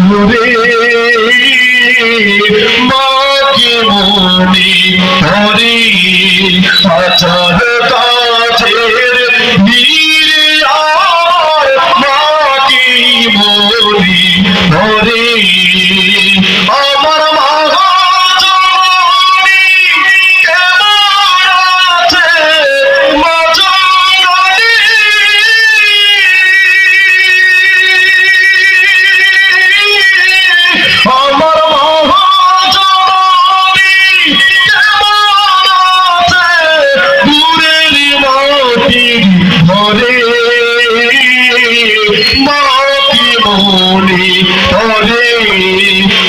দূরে মাকে মনে ধরে আচার কাছের ধীরে আর মাকে মনে ধরে মাটির ঘরে মনে ঘরে